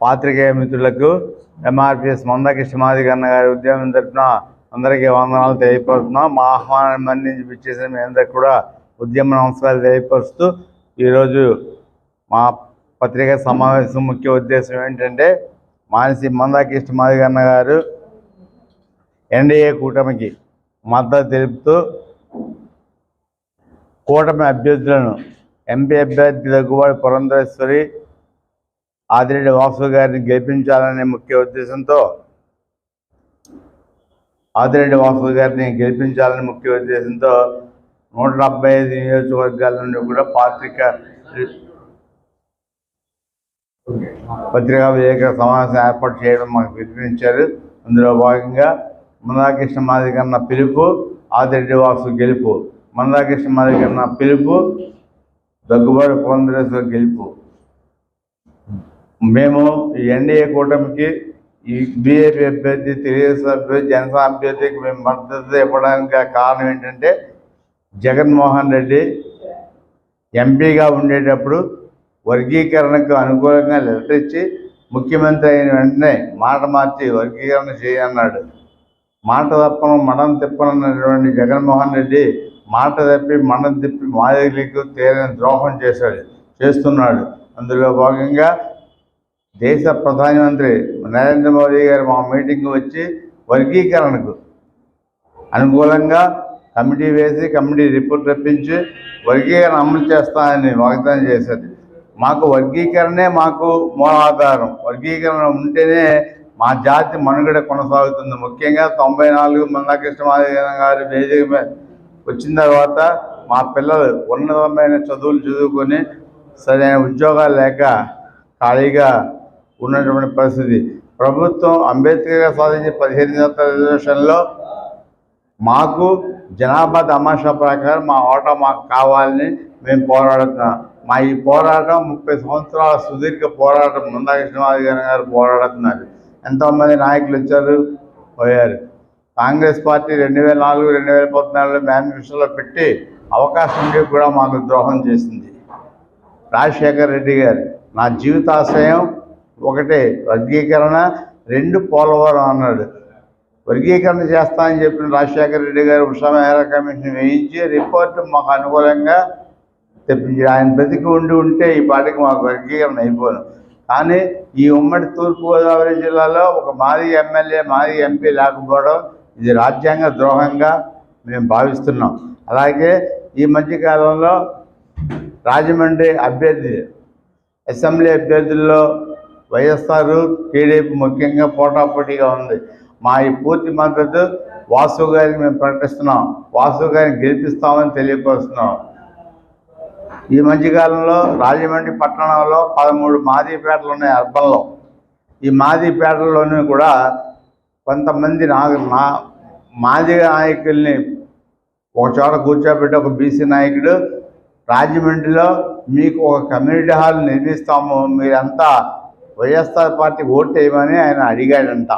పాత్రికేయ మిత్రులకు ఎంఆర్పిఎస్ మందకృష్ణ మాదిగన్న గారి ఉద్యమం తరఫున అందరికీ వందనాలు తెలియపరుస్తున్నాం. మా ఆహ్వానం మన్నించి పిచ్చేసిన మీ అందరికి కూడా ఉద్యమ నమస్కారాలు తెలియపరుస్తూ ఈరోజు మా పత్రికా సమావేశం ముఖ్య ఉద్దేశం ఏంటంటే మానసి మందాకృష్ణ మాదిగన్న గారు ఎన్డీఏ కూటమికి మద్దతు తెలుపుతూ కూటమి అభ్యర్థులను ఎంపీ అభ్యర్థి దగ్గుబాటి పురంధరేశ్వరి ఆదిరెడ్డి వాసు గారిని గెలిపించాలనే ముఖ్య ఉద్దేశంతో ఆదిరెడ్డి వాసు గారిని గెలిపించాలని ముఖ్య ఉద్దేశంతో నూట డెబ్బై ఐదు నియోజకవర్గాల నుండి కూడా పాత్రిక పత్రికా విలేకరుల సమావేశం ఏర్పాటు చేయడం మాకు పిలుపునిచ్చారు అందులో భాగంగా మందాకృష్ణ మాదిగన్న పిలుపు ఆదిరెడ్డి వాసు గెలుపు మందాకృష్ణ మాదిగన్న పిలుపు దగ్గుబాటు కాంగ్రెస్ గెలుపు. మేము ఈ ఎన్డీఏ కూటమికి బీజేపీ అభ్యర్థి తెలుగుదేశం అభ్యర్థి జనసేన అభ్యర్థికి మేము మద్దతు ఇవ్వడానికి కారణం ఏంటంటే జగన్మోహన్ రెడ్డి ఎంపీగా ఉండేటప్పుడు వర్గీకరణకు అనుకూలంగా లెటర్ ఇచ్చి ముఖ్యమంత్రి అయిన వెంటనే మాట మార్చి వర్గీకరణ చేయన్నాడు. మాట తప్పను మడం తిప్పనన్నటువంటి జగన్మోహన్ రెడ్డి మాట తప్పి మడం తిప్పి మాదిరికి తేలిన ద్రోహం చేశాడు చేస్తున్నాడు. అందులో భాగంగా దేశ ప్రధానమంత్రి నరేంద్ర మోదీ గారు మా మీటింగ్ వచ్చి వర్గీకరణకు అనుకూలంగా కమిటీ వేసి కమిటీ రిపోర్ట్ రప్పించి వర్గీకరణ అమలు చేస్తానని వాగ్దానం చేశారు. మాకు వర్గీకరణే మాకు మూలాధారం. వర్గీకరణ ఉంటేనే మా జాతి మనుగడ కొనసాగుతుంది. ముఖ్యంగా తొంభై నాలుగు మందాకృష్ణ మాదిగన్న గారి వేదిక వచ్చిన తర్వాత మా పిల్లలు ఉన్నతమైన చదువులు చదువుకొని సరైన ఉద్యోగాలు లేక ఖాళీగా ఉన్నటువంటి పరిస్థితి. ప్రభుత్వం అంబేద్కర్ గారు సాధించిన పదిహేను రిజర్వేషన్లో మాకు జనాభా తమాషా ప్రకారం మా ఓటా మాకు కావాలని మేము పోరాడుతున్నాం. మా ఈ పోరాటం ముప్పై సంవత్సరాల సుదీర్ఘ పోరాటం. ముందాకృష్ణమాది గారు పోరాడుతున్నారు. ఎంతోమంది నాయకులు వచ్చారు పోయారు. కాంగ్రెస్ పార్టీ రెండు వేల నాలుగు రెండు వేల పద్నాలుగులో మేనిఫెస్టోలో పెట్టి అవకాశం కూడా మాకు ద్రోహం చేసింది. రాజశేఖర్ రెడ్డి గారు నా జీవితాశయం ఒకటే వర్గీకరణ రెండు పోలవరం అన్నాడు. వర్గీకరణ చేస్తా అని చెప్పిన రాజశేఖర రెడ్డి గారు ఉషామేర కమిషన్ వేయించి రిపోర్ట్ మాకు అనుకూలంగా తెప్పించి ఆయన బ్రతికి ఉండి ఉంటే ఈ పాటికి మాకు వర్గీకరణ అయిపోను. కానీ ఈ ఉమ్మడి తూర్పుగోదావరి జిల్లాలో ఒక మాజీ ఎమ్మెల్యే మాజీ ఎంపీ లేకపోవడం ఇది రాజ్యాంగ ద్రోహంగా మేము భావిస్తున్నాం. అలాగే ఈ మధ్యకాలంలో రాజమండ్రి అభ్యర్థి అసెంబ్లీ అభ్యర్థుల్లో వైఎస్ఆర్ టీడీపీ ముఖ్యంగా పోటాపోటీగా ఉంది. మా ఈ పూర్తి మద్దతు వాసు గారిని మేము ప్రకటిస్తున్నాం. వాసు గారిని గెలిపిస్తామని తెలియపరుస్తున్నాం. ఈ మధ్యకాలంలో రాజమండ్రి పట్టణంలో పదమూడు మాదీపేటలు ఉన్నాయి అర్బన్లో. ఈ మాదీపేటల్లోనూ కూడా కొంతమంది నా మా మాదిగ నాయకుల్ని ఒక చోట కూర్చోబెట్టి ఒక బీసీ నాయకుడు రాజమండ్రిలో మీకు ఒక కమ్యూనిటీ హాల్ నిర్మిస్తాము మీరంతా వైఎస్ఆర్ పార్టీ ఓట్ వేయమని ఆయన అడిగాడంట.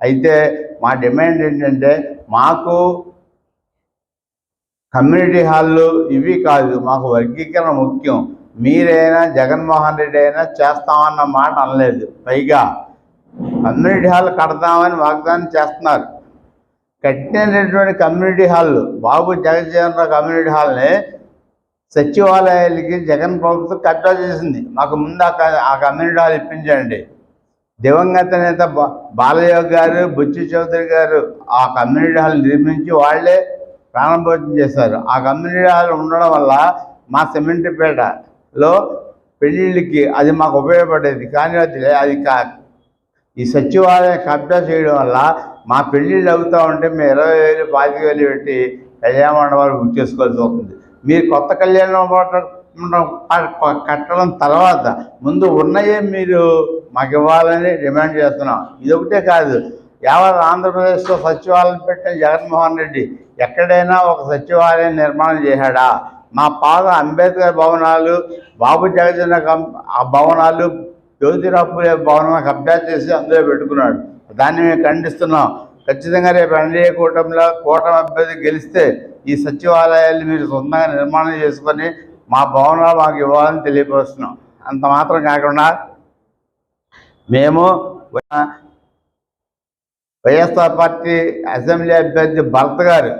అయితే మా డిమాండ్ ఏంటంటే మాకు కమ్యూనిటీ హాళ్ళు ఇవి కాదు మాకు వర్గీకరణ ముఖ్యం. మీరైనా జగన్మోహన్ రెడ్డి అయినా చేస్తామన్న మాట అనలేదు. పైగా కమ్యూనిటీ హాల్ కడతామని వాగ్దానం చేస్తున్నారు. కట్టినటువంటి community hall Babu Jagjivan Rao community హాల్ని సచివాలయాలకి జగన్ ప్రభుత్వం కట్టా చేసింది. మాకు ముందు ఆ కమ్యూనిటీ హాల్ ఇప్పించండి. దివంగత నేత బాలయ్య గారు బుచ్చి చౌదరి గారు ఆ కమ్యూనిటీ హాల్ నిర్మించి వాళ్ళే ప్రారంభోత్సవం చేశారు. ఆ కమ్యూనిటీ హాల్ ఉండడం వల్ల మా సిమెంట్పేటలో పెళ్ళిళ్ళకి అది మాకు ఉపయోగపడేది. కానీ అది అది కా ఈ సచివాలయం కబ్జా చేయడం వల్ల మా పెళ్ళిళ్ళు అవుతూ ఉంటే మేము ఇరవై వేలు పాతిక వేలు పెట్టి కళ్యాణ మండపాలు బుక్ చేసుకోవాల్సి వస్తుంది. మీరు కొత్త కళ్యాణ కట్టడం తర్వాత ముందు ఉన్నయే మీరు మాకు ఇవ్వాలని డిమాండ్ చేస్తున్నాం. ఇదొకటే కాదు యావత్ ఆంధ్రప్రదేశ్లో సచివాలయం పెట్టిన జగన్మోహన్ రెడ్డి ఎక్కడైనా ఒక సచివాలయం నిర్మాణం చేశాడా? మా పాత అంబేద్కర్ భవనాలు బాబు జగజన ఆ భవనాలు జ్యోతిరావు పూలే భవనాన్ని చేసి అందులో పెట్టుకున్నాడు. దాన్ని మేము ఖండిస్తున్నాం. ఖచ్చితంగా రేపు ఎన్డీఏ కూటమిలో కూటమి అభ్యర్థి గెలిస్తే ఈ సచివాలయాలు మీరు సొంతంగా నిర్మాణం చేసుకొని మా భవనాలు మాకు ఇవ్వాలని తెలియపరుస్తున్నాం. అంత మాత్రం కాకుండా మేము వైఎస్ఆర్ పార్టీ అసెంబ్లీ అభ్యర్థి భర్త గారు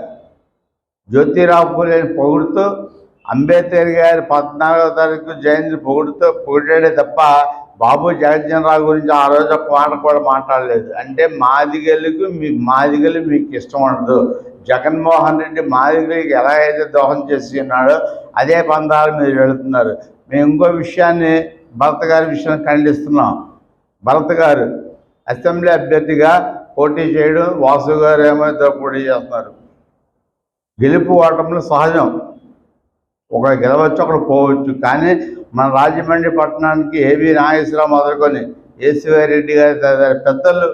జ్యోతిరావు పూలేని పొగుడుతూ అంబేద్కర్ గారి పద్నాలుగో తారీఖు జయంతి పొగుడుతో పొగిడాడే తప్ప బాబు జగజ్జనరావు గురించి ఆ రోజు ఒక మాట కూడా మాట్లాడలేదు. అంటే మాదిగలకు మీ మాదిగలు మీకు ఇష్టం ఉండదు. జగన్మోహన్ రెడ్డి మాదిగలకి ఎలా అయితే దోహం చేసి ఉన్నాడో అదే పందాలు మీరు వెళుతున్నారు. మేము ఇంకో విషయాన్ని భరత్ గారి విషయాన్ని ఖండిస్తున్నాం. భరత్ గారు అసెంబ్లీ అభ్యర్థిగా పోటీ చేయడం వాసు గారు ఏమైతే పోటీ చేస్తున్నారు. గెలుపు ఓటములు సహజం. ఒక గెలవచ్చు ఒకరు పోవచ్చు. కానీ మన రాజమండ్రి పట్టణానికి ఏవి నాగేశ్వరరావు మొదలుకొని ఏసీవై రెడ్డి గారి తదితర పెద్దలు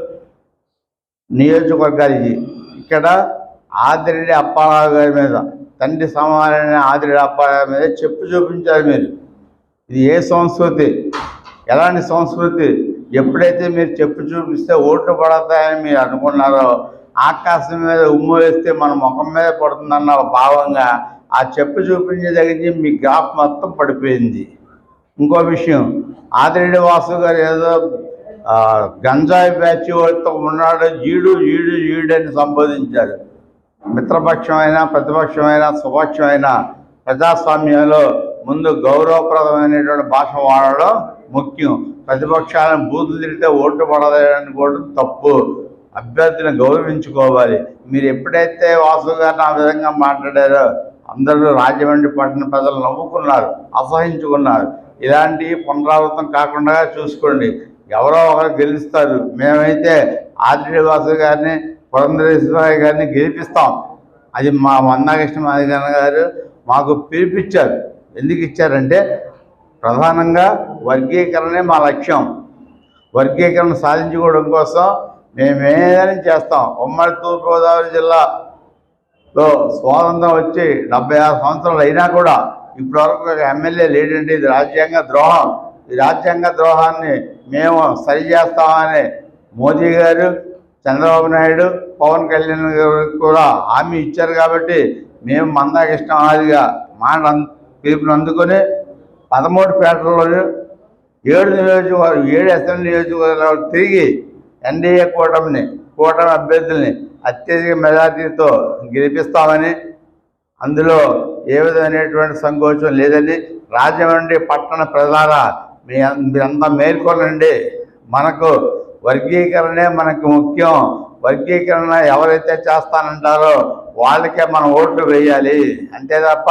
నియోజకవర్గానికి ఇక్కడ ఆదిరెడ్డి అప్పారావు గారి మీద తండ్రి సమానమైన ఆదిరెడ్డి అప్పారావు మీద చెప్పు చూపించారు మీరు. ఇది ఏ సంస్కృతి? ఎలాంటి సంస్కృతి? ఎప్పుడైతే మీరు చెప్పు చూపిస్తే ఓట్లు పడతాయని మీరు అనుకున్నారో ఆకాశం మీద ఉమ్ము వేస్తే మన ముఖం మీద పడుతుందన్న భావంగా ఆ చెప్పు చూపించే దగ్గర మీ గ్రాఫ్ మొత్తం పడిపోయింది. ఇంకో విషయం ఆదిరెడ్డి వాసు గారు ఏదో గంజాయి బ్యాచ్ వాళ్ళతో ఉన్నాడు ఈడు ఈడు ఈడు అని సంబోధించారు. మిత్రపక్షమైనా ప్రతిపక్షమైనా స్వపక్షమైనా ప్రజాస్వామ్యంలో ముందు గౌరవప్రదమైనటువంటి భాష వాడడం ముఖ్యం. ప్రతిపక్షాలను బూతులు తిరిగితే ఓటు పడదని కూడా తప్పు. అభ్యర్థిని గౌరవించుకోవాలి. మీరు ఎప్పుడైతే వాసు గారిని ఆ విధంగా మాట్లాడారో అందరూ రాజమండ్రి పట్టణ ప్రజలు నవ్వుకున్నారు అసహించుకున్నారు. ఇలాంటి పునరావృతం కాకుండా చూసుకోండి. ఎవరో ఒకరు గెలుస్తారు. మేమైతే ఆదిరెడ్డి వాసు గారిని పురంధరేశ్వరరావు గారిని గెలిపిస్తాం. అది మా మందాకృష్ణ మాదిగన్న గారు మాకు పిలిపించారు ఎందుకు ఇచ్చారంటే ప్రధానంగా వర్గీకరణే మా లక్ష్యం. వర్గీకరణ సాధించుకోవడం కోసం మేమేదని చేస్తాం. ఉమ్మడి తూర్పుగోదావరి జిల్లాలో స్వాతంత్రం వచ్చి డెబ్బై ఆరు సంవత్సరాలు అయినా కూడా ఇప్పటివరకు ఒక ఎమ్మెల్యే లేడంటే ఇది రాజ్యాంగ ద్రోహం. ఈ రాజ్యాంగ ద్రోహాన్ని మేము సరిచేస్తామని మోదీ గారు చంద్రబాబు నాయుడు పవన్ కళ్యాణ్ గారు కూడా హామీ ఇచ్చారు కాబట్టి మేము మందాకృష్ణ ఆదిగా మాట పిలుపుని అందుకొని పదమూడు పేటల్లో ఏడు నియోజకవర్గం ఏడు అసెంబ్లీ నియోజకవర్గాలు తిరిగి ఎన్డీఏ కూటమిని కూటమి అభ్యర్థుల్ని అత్యధిక మెజార్టీతో గెలిపిస్తామని అందులో ఏ విధమైనటువంటి సంకోచం లేదని రాజమండ్రి పట్టణ ప్రజలారా మీ అం- మీరంతా మేల్కొనండి. మనకు వర్గీకరణే మనకు ముఖ్యం. వర్గీకరణ ఎవరైతే చేస్తానంటారో వాళ్ళకే మనం ఓట్లు వేయాలి. అంతే తప్ప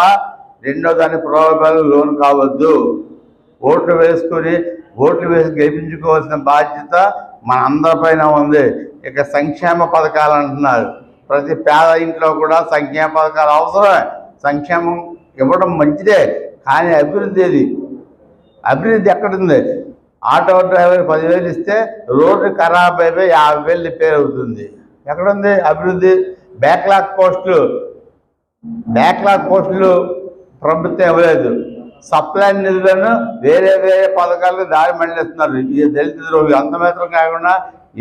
రెండో దాని ప్రలోభాలు లోను కావద్దు. ఓట్లు వేసుకుని ఓట్లు వేసి గెలిపించుకోవాల్సిన బాధ్యత మన అందరిపైన ఉంది. ఇక సంక్షేమ పథకాలు అంటున్నారు. ప్రతి పేద ఇంట్లో కూడా సంక్షేమ పథకాలు అవసరమే. సంక్షేమం ఇవ్వడం మంచిదే కానీ అభివృద్ధి ఏది? అభివృద్ధి ఎక్కడుంది? ఆటో డ్రైవర్ పదివేలు ఇస్తే రోడ్డు ఖరాబ్ అయిపోయి యాభై వేలు రిపేర్ అవుతుంది. ఎక్కడుంది అభివృద్ధి? బ్యాక్లాగ్ పోస్టులు. బ్యాక్లాగ్ పోస్టులు ప్రభుత్వం ఇవ్వలేదు. సప్లై నిధులను వేరే వేరే పథకాలకు దారి మళ్ళిస్తున్నారు. ఈ దళిత ద్రోహి అంత మాత్రం కాకుండా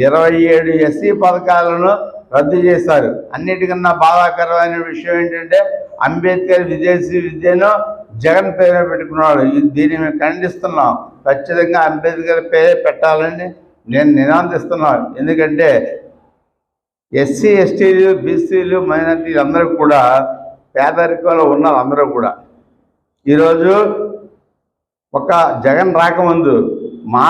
ఇరవై ఏడు ఎస్సీ పథకాలను రద్దు చేశారు. అన్నిటికన్నా బాధాకరమైన విషయం ఏంటంటే అంబేద్కర్ విదేశీ విద్యను జగన్ పేరు పెట్టుకున్నాడు. దీన్ని మేము ఖండిస్తున్నాం. ఖచ్చితంగా అంబేద్కర్ పేరే పెట్టాలని నేను నినాదిస్తున్నాను ఎందుకంటే ఎస్సీ ఎస్టీలు బీసీలు మైనార్టీలు అందరూ కూడా పేదరికంలో ఉన్నారు అందరూ కూడా. ఈరోజు ఒక జగన్ రాకముందు మా